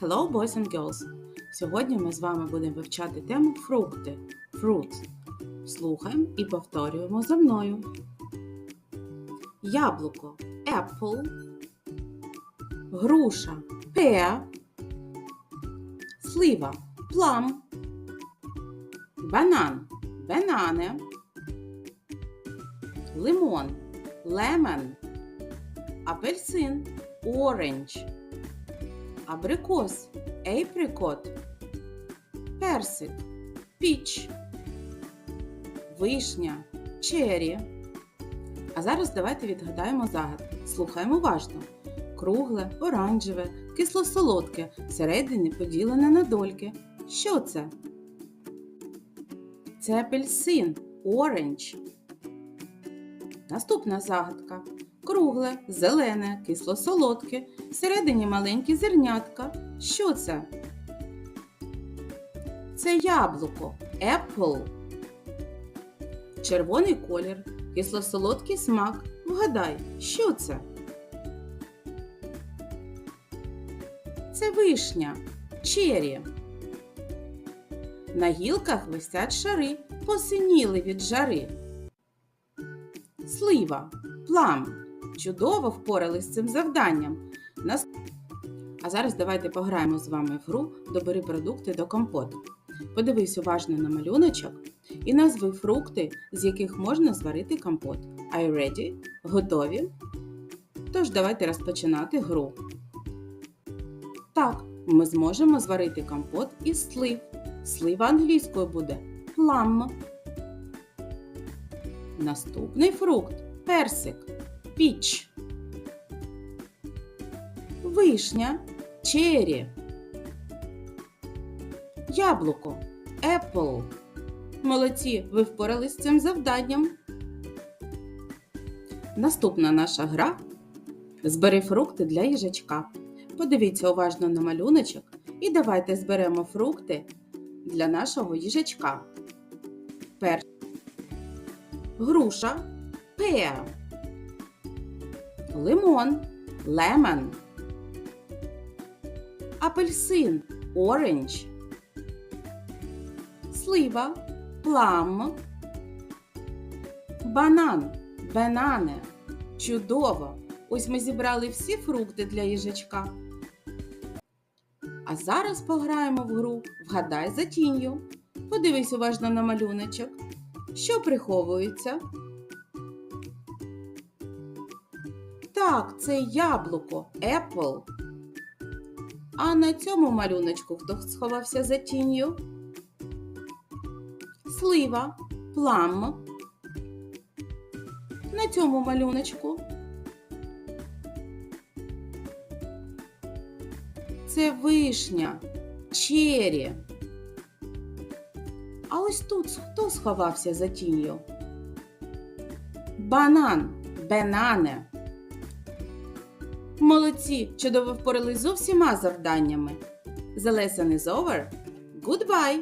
Hello, boys and girls! Сьогодні ми з вами будемо вивчати тему фрукти. Fruits. Слухаємо і повторюємо за мною. Яблуко apple. Груша pear. Слива plum. Банан банане. Лимон lemon. Апельсин orange. Абрикос apricot. Персик peach. Вишня cherry. А зараз давайте відгадаємо загадки. Слухаємо уважно. Кругле, оранжеве, кисло-солодке, всередині поділене на дольки. Що це? Це апельсин orange. Наступна загадка. Кругле, зелене, кисло-солодке, всередині маленькі зернятка. Що це? Це яблуко apple. Червоний колір, кисло-солодкий смак. Вгадай, що це? Це вишня, чері. На гілках висять шари, посиніли від жари. Слива, плам. Чудово впорались з цим завданням. А зараз давайте пограємо з вами в гру Добери продукти до компоту. Подивись уважно на малюночок і назви фрукти, з яких можна зварити компот. Are you ready? Готові? Тож давайте розпочинати гру. Так, ми зможемо зварити компот із слив. Слива англійською буде plum. Наступний фрукт персик піч. Вишня чері. Яблуко apple. Молодці, ви впорались з цим завданням. Наступна наша гра Збери фрукти для їжачка. Подивіться уважно на малюночок і давайте зберемо фрукти для нашого їжачка. Перш. Груша pear. Лимон lemon. Апельсин orange. Слива plum. Банан банане. Чудово! Ось ми зібрали всі фрукти для їжачка. А зараз пограємо в гру Вгадай за тінню. Подивись уважно на малюночок. Що приховується? Так, це яблуко Apple. А на цьому малюночку хто сховався за тінню? Слива, плам. На цьому малюночку. Це вишня, чері. А ось тут хто сховався за тінню? Банан, бенане. Молодці, чудово впорались з усіма завданнями. The lesson is over. Goodbye!